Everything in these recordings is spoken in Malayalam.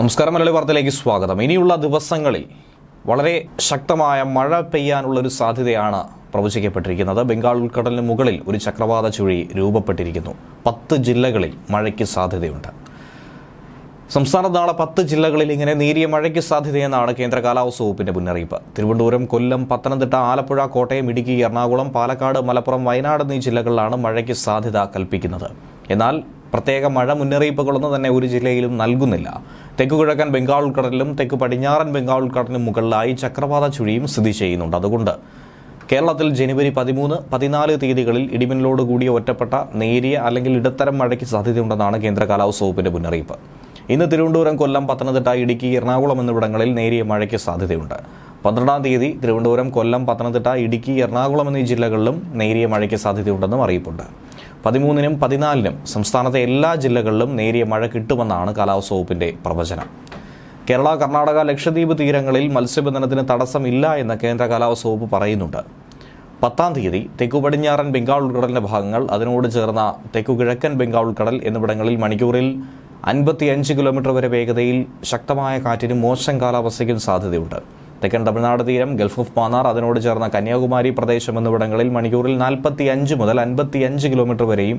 നമസ്കാരം മലയാളി വാർത്തയിലേക്ക് സ്വാഗതം. ഇനിയുള്ള ദിവസങ്ങളിൽ വളരെ ശക്തമായ മഴ പെയ്യാനുള്ള ഒരു സാധ്യതയാണ് പ്രവചിക്കപ്പെട്ടിരിക്കുന്നത്. ബംഗാൾ ഉൾക്കടലിന് മുകളിൽ ഒരു ചക്രവാത ചുഴി രൂപപ്പെട്ടിരിക്കുന്നു. പത്ത് ജില്ലകളിൽ മഴയ്ക്ക് സാധ്യതയുണ്ട്. സംസ്ഥാനത്ത് നാളെ പത്ത് ജില്ലകളിൽ ഇങ്ങനെ നേരിയ മഴയ്ക്ക് സാധ്യതയെന്നാണ് കേന്ദ്ര കാലാവസ്ഥ വകുപ്പിന്റെ മുന്നറിയിപ്പ്. തിരുവനന്തപുരം കൊല്ലം പത്തനംതിട്ട ആലപ്പുഴ കോട്ടയം ഇടുക്കി എറണാകുളം പാലക്കാട് മലപ്പുറം വയനാട് എന്നീ ജില്ലകളിലാണ് മഴയ്ക്ക് സാധ്യത കൽപ്പിക്കുന്നത്. എന്നാൽ പ്രത്യേക മഴ മുന്നറിയിപ്പുകളൊന്നും തന്നെ ഒരു ജില്ലയിലും നൽകുന്നില്ല. തെക്കു കിഴക്കൻ ബംഗാൾ ഉൾക്കടലിലും തെക്ക് പടിഞ്ഞാറൻ ബംഗാൾ ഉൾക്കടലിനും മുകളിലായി ചക്രവാത ചുഴിയും സ്ഥിതി ചെയ്യുന്നുണ്ട്. അതുകൊണ്ട് കേരളത്തിൽ ജനുവരി പതിമൂന്ന് പതിനാല് തീയതികളിൽ ഇടിമിന്നലോട് കൂടിയ ഒറ്റപ്പെട്ട നേരിയ അല്ലെങ്കിൽ ഇടത്തരം മഴയ്ക്ക് സാധ്യതയുണ്ടെന്നാണ് കേന്ദ്ര കാലാവസ്ഥ വകുപ്പിന്റെ മുന്നറിയിപ്പ്. ഇന്ന് തിരുവനന്തപുരം കൊല്ലം പത്തനംതിട്ട ഇടുക്കി എറണാകുളം എന്നിവിടങ്ങളിൽ നേരിയ മഴയ്ക്ക് സാധ്യതയുണ്ട്. പന്ത്രണ്ടാം തീയതി തിരുവനന്തപുരം കൊല്ലം പത്തനംതിട്ട ഇടുക്കി എറണാകുളം എന്നീ ജില്ലകളിലും നേരിയ മഴയ്ക്ക് സാധ്യതയുണ്ടെന്നും അറിയിപ്പുണ്ട്. പതിമൂന്നിനും പതിനാലിനും സംസ്ഥാനത്തെ എല്ലാ ജില്ലകളിലും നേരിയ മഴ കിട്ടുമെന്നാണ് കാലാവസ്ഥ വകുപ്പിന്റെ പ്രവചനം. കേരള കർണാടക ലക്ഷദ്വീപ് തീരങ്ങളിൽ മത്സ്യബന്ധനത്തിന് തടസ്സമില്ല എന്ന് കേന്ദ്ര കാലാവസ്ഥ വകുപ്പ് പറയുന്നുണ്ട്. പത്താം തീയതി തെക്കു പടിഞ്ഞാറൻ ബംഗാൾ ഉൾക്കടലിന്റെ ഭാഗങ്ങൾ അതിനോട് ചേർന്ന തെക്കു കിഴക്കൻ ബംഗാൾ ഉൾക്കടൽ എന്നിവിടങ്ങളിൽ മണിക്കൂറിൽ അൻപത്തിയഞ്ച് കിലോമീറ്റർ വരെ വേഗതയിൽ ശക്തമായ കാറ്റിനും മോശം കാലാവസ്ഥയ്ക്കും സാധ്യതയുണ്ട്. തെക്കൻ തമിഴ്നാട് തീരം ഗൾഫ് ഓഫ് മാന്നാർ അതിനോട് ചേർന്ന കന്യാകുമാരി പ്രദേശം എന്നിവിടങ്ങളിൽ മണിക്കൂറിൽ നാൽപ്പത്തിയഞ്ച് മുതൽ അൻപത്തിയഞ്ച് കിലോമീറ്റർ വരെയും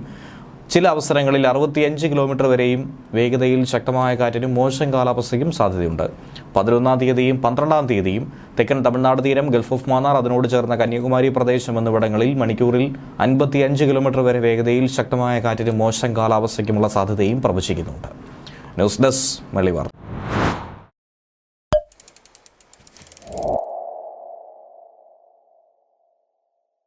ചില അവസരങ്ങളിൽ അറുപത്തിയഞ്ച് കിലോമീറ്റർ വരെയും വേഗതയിൽ ശക്തമായ കാറ്റിനും മോശം കാലാവസ്ഥയ്ക്കും സാധ്യതയുണ്ട്. പതിനൊന്നാം തീയതിയും പന്ത്രണ്ടാം തീയതിയും തെക്കൻ തമിഴ്നാട് തീരം ഗൾഫ് ഓഫ് മാന്നാർ അതിനോട് ചേർന്ന കന്യാകുമാരി പ്രദേശം എന്നിവിടങ്ങളിൽ മണിക്കൂറിൽ അൻപത്തിയഞ്ച് കിലോമീറ്റർ വരെ വേഗതയിൽ ശക്തമായ കാറ്റിനും മോശം കാലാവസ്ഥയ്ക്കുമുള്ള സാധ്യതയും പ്രവചിക്കുന്നുണ്ട്. ന്യൂസ് ഡെസ്ക് മലി വാർത്ത.